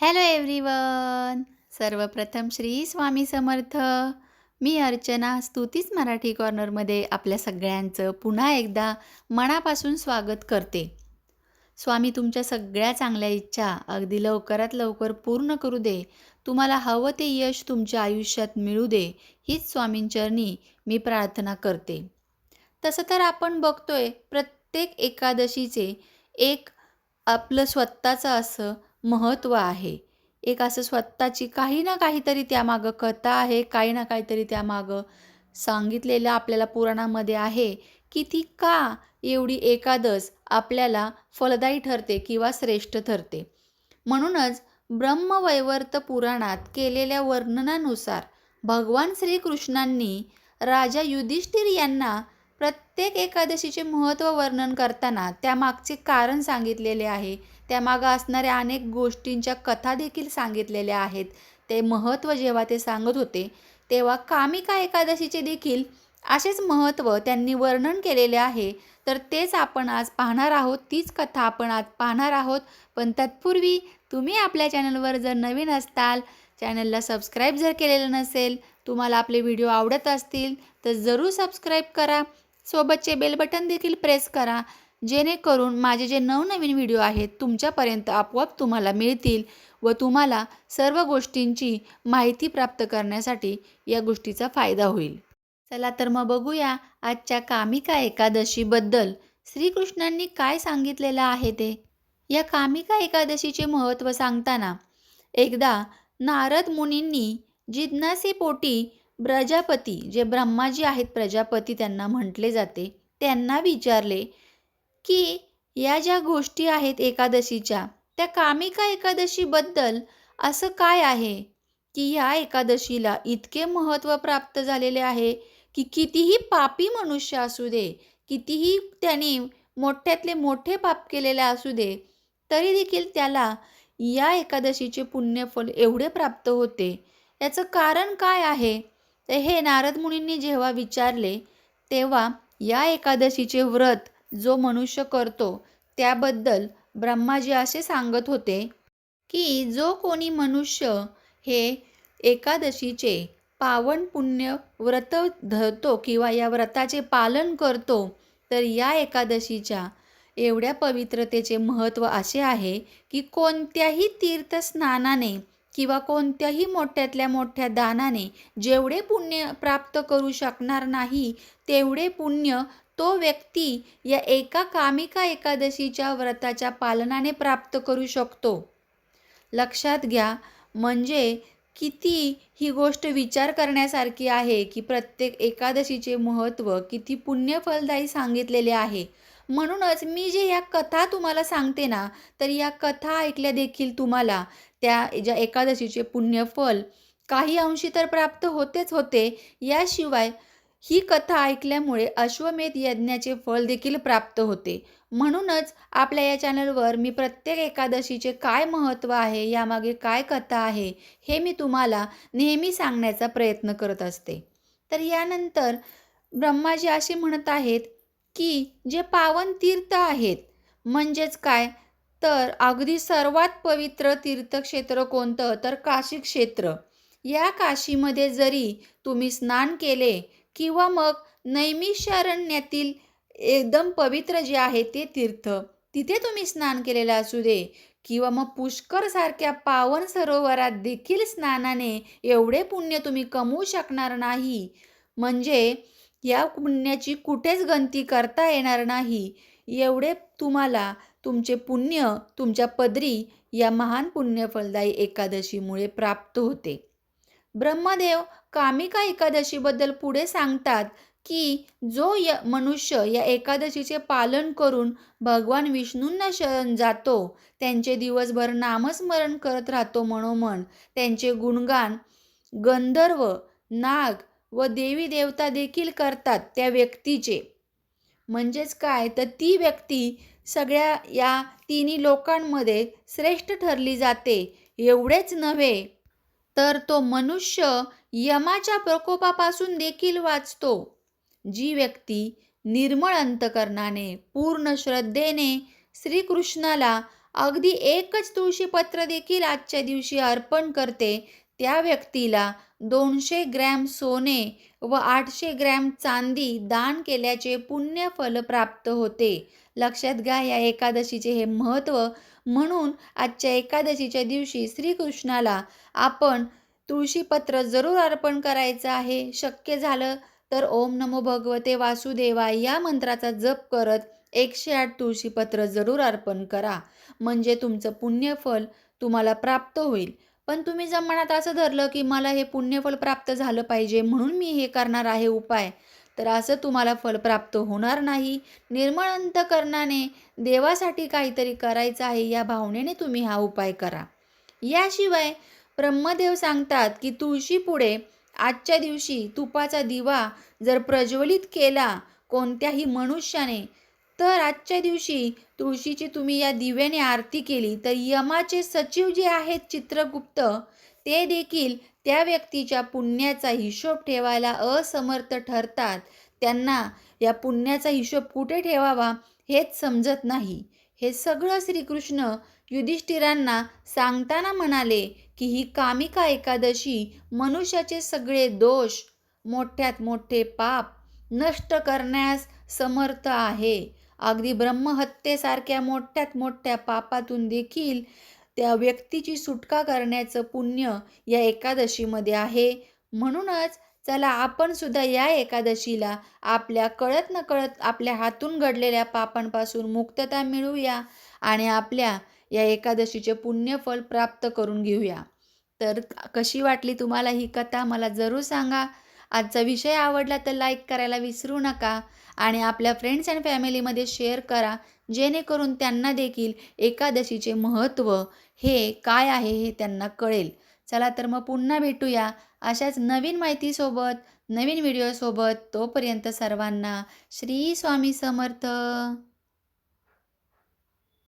Hello everyone सर्वप्रथम श्री स्वामी समर्थ. मी अर्चना स्तुतीच मराठी कॉर्नरमध्ये आपल्या सगळ्यांचं पुन्हा एकदा मनापासून स्वागत करते. स्वामी तुमच्या सगळ्या चांगल्या इच्छा अगदी लवकरात लवकर पूर्ण करू दे. तुम्हाला हवं ते यश तुमच्या आयुष्यात मिळू दे. हीच स्वामींचरणी मी प्रार्थना करते. तसं तर आपण बघतोय प्रत्येक एकादशीचे एक आपलं स्वतःचं असं महत्त्व आहे. एक असं स्वतःची काही ना काहीतरी त्यामागं कथा आहे काही ना काहीतरी त्यामागं सांगितलेलं आपल्याला पुराणामध्ये आहे की ती का एवढी एकादस आपल्याला फलदायी ठरते किंवा श्रेष्ठ ठरते? म्हणूनच ब्रह्मवैवर्त पुराणात केलेल्या वर्णनानुसार भगवान श्रीकृष्णांनी राजा युधिष्ठिर यांना प्रत्येक एकादशीचे महत्त्व वर्णन करताना त्यामागचे कारण सांगितलेले आहे. त्यामागं असणाऱ्या अनेक गोष्टींच्या कथा देखील सांगितलेल्या आहेत. ते महत्त्व जेव्हा ते सांगत होते तेव्हा कामिका एकादशीचे देखील असेच महत्त्व त्यांनी वर्णन केलेले आहे. तर तेच आपण आज पाहणार आहोत तीच कथा आपण आज पाहणार आहोत. पण तत्पूर्वी तुम्ही आपल्या चॅनलवर जर नवीन असताल चॅनलला सबस्क्राईब जर केलेलं नसेल तुम्हाला आपले व्हिडिओ आवडत असतील तर जरूर सबस्क्राईब करा. सोबतचे बेल बटन देखील प्रेस करा. जेणेकरून माझे जे नवनवीन व्हिडिओ आहेत तुमच्यापर्यंत आपोआप तुम्हाला मिळतील व तुम्हाला सर्व गोष्टींची माहिती प्राप्त करण्यासाठी या गोष्टीचा फायदा होईल. चला तर मग बघूया आजच्या कामिका एकादशीबद्दल. श्रीकृष्णांनी काय सांगितलेलं आहे ते? या कामिका एकादशीचे महत्त्व सांगताना एकदा नारद मुनींनी जिज्ञासेपोटी प्रजापती जे ब्रह्माजी आहेत प्रजापती त्यांना म्हटले जाते त्यांना विचारले की या ज्या गोष्टी आहेत एकादशीच्या त्या कामिका एकादशीबद्दल असं काय आहे? की या एकादशीला इतके महत्त्व प्राप्त झालेले आहे की कितीही पापी मनुष्य असू दे कितीही त्याने मोठ्यातले मोठे पाप केलेले असू दे तरी देखील त्याला या एकादशीचे पुण्यफल एवढे प्राप्त होते. याचं कारण काय आहे? तर हे नारद मुनींनी जेव्हा विचारले तेव्हा या एकादशीचे व्रत जो मनुष्य करतो त्याबद्दल ब्रह्माजी असे सांगत होते की जो कोणी मनुष्य हे एकादशीचे पावन पुण्य व्रत धरतो किंवा या व्रताचे पालन करतो तर या एकादशीच्या एवढ्या पवित्रतेचे महत्त्व असे आहे की कोणत्याही तीर्थस्नानाने किंवा कोणत्याही मोठ्यातल्या मोठ्या दानाने जेवढे पुण्य प्राप्त करू शकणार नाही तेवढे पुण्य तो व्यक्ती या एका कामिका एकादशीच्या व्रताच्या पालनाने प्राप्त करू शकतो. लक्षात घ्या म्हणजे किती ही गोष्ट विचार करण्यासारखी आहे की प्रत्येक एकादशीचे महत्त्व किती पुण्यफलदायी सांगितलेले आहे. म्हणूनच मी जे या कथा तुम्हाला सांगते ना तर या कथा ऐकल्या देखील तुम्हाला त्या ज्या एकादशीचे पुण्यफल काही अंशी तर प्राप्त होतेच होते याशिवाय ही कथा ऐकल्यामुळे अश्वमेध यज्ञाचे फळ देखील प्राप्त होते. म्हणूनच आपल्या या चॅनलवर मी प्रत्येक एकादशीचे काय महत्त्व आहे यामागे काय कथा आहे हे मी तुम्हाला नेहमी सांगण्याचा प्रयत्न करत असते. तर यानंतर ब्रह्माजी असे म्हणत आहेत की जे पावन तीर्थ आहेत म्हणजेच काय? तर अगदी सर्वात पवित्र तीर्थक्षेत्र कोणतं? तर काशी क्षेत्र या काशीमध्ये जरी तुम्ही स्नान केले किंवा मग नैमिषारण्यातील एकदम पवित्र जे आहे ते तीर्थ. तिथे तुम्ही स्नान केलेलं असू दे किंवा मग पुष्करसारख्या पावन सरोवरात देखील स्नानाने एवढे पुण्य तुम्ही कमवू शकणार नाही. म्हणजे या पुण्याची कुठेच गंती करता येणार नाही. एवढे तुम्हाला तुमचे पुण्य तुमच्या पदरी या महान पुण्यफलदायी एकादशीमुळे प्राप्त होते. ब्रह्मदेव कामिका एकादशीबद्दल पुढे सांगतात की जो य मनुष्य या एकादशीचे पालन करून भगवान विष्णूंना शरण जातो त्यांचे दिवसभर नामस्मरण करत राहतो मनोमन. त्यांचे गुणगान गंधर्व नाग व देवी देवता देखील करतात त्या व्यक्तीचे. म्हणजेच काय? तर ती व्यक्ती सगळ्या या तिन्ही लोकांमध्ये श्रेष्ठ ठरली जाते. एवढेच नव्हे तर तो मनुष्य यमाच्या प्रकोपापासून देखील वाचतो. जी व्यक्ती निर्मळ अंतकरणाने पूर्ण श्रद्धेने श्रीकृष्णाला अगदी एकच तुळशीपत्र देखील आजच्या दिवशी अर्पण करते त्या व्यक्तीला दोनशे ग्रॅम सोने व आठशे ग्रॅम चांदी दान केल्याचे पुण्यफल प्राप्त होते. लक्षात घ्या या एकादशीचे हे महत्त्व म्हणून आजच्या एकादशीच्या दिवशी श्रीकृष्णाला आपण तुळशीपत्र जरूर अर्पण करायचं आहे. शक्य झालं तर ओम नमो भगवते वासुदेवा या मंत्राचा जप करत एकशे आठ तुळशीपत्र जरूर अर्पण करा. म्हणजे तुमचं पुण्यफल तुम्हाला प्राप्त होईल. पण तुम्ही जर मनात असं धरलं की मला हे पुण्यफल प्राप्त झालं पाहिजे म्हणून मी हे करणार आहे उपाय तर असं तुम्हाला फल प्राप्त होणार नाही. निर्मळ अंतकरणाने देवासाठी काहीतरी करायचं आहे या भावनेने तुम्ही हा उपाय करा. याशिवाय ब्रह्मदेव सांगतात की तुळशीपुढे आजच्या दिवशी तुपाचा दिवा जर प्रज्वलित केला कोणत्याही मनुष्याने तर आजच्या दिवशी तुळशीची तुम्ही या दिव्याने आरती केली तर यमाचे सचिव जे आहेत चित्रगुप्त ते देखील त्या व्यक्तीच्या पुण्याचा हिशोब ठेवायला असमर्थ ठरतात. त्यांना या पुण्याचा हिशोब कुठे ठेवावा हेच समजत नाही. हे सगळं श्रीकृष्ण युधिष्ठिरांना सांगताना म्हणाले की ही कामिका एकादशी मनुष्याचे सगळे दोष मोठ्यात मोठे पाप नष्ट करण्यास समर्थ आहे. अगदी ब्रह्महत्येसारख्या मोठ्यात मोठ्या पापातून देखील त्या व्यक्तीची सुटका करण्याचं पुण्य या एकादशीमध्ये आहे. म्हणूनच चला आपण सुद्धा या एकादशीला आपल्या कळत न कळत आपल्या हातून घडलेल्या पापांपासून मुक्तता मिळूया आणि आपल्या या एकादशीचे पुण्यफल प्राप्त करून घेऊया. तर कशी वाटली तुम्हाला ही कथा? मला जरूर सांगा. आजचा विषय आवडला तर लाईक करायला विसरू नका आणि आपल्या फ्रेंड्स अँड फॅमिलीमध्ये शेअर करा जेणेकरून त्यांना देखील एकादशीचे महत्त्व हे काय आहे हे त्यांना कळेल. चला तर मग पुन्हा भेटूया अशाच नवीन माहितीसोबत नवीन व्हिडिओसोबत तोपर्यंत सर्वांना श्री स्वामी समर्थ.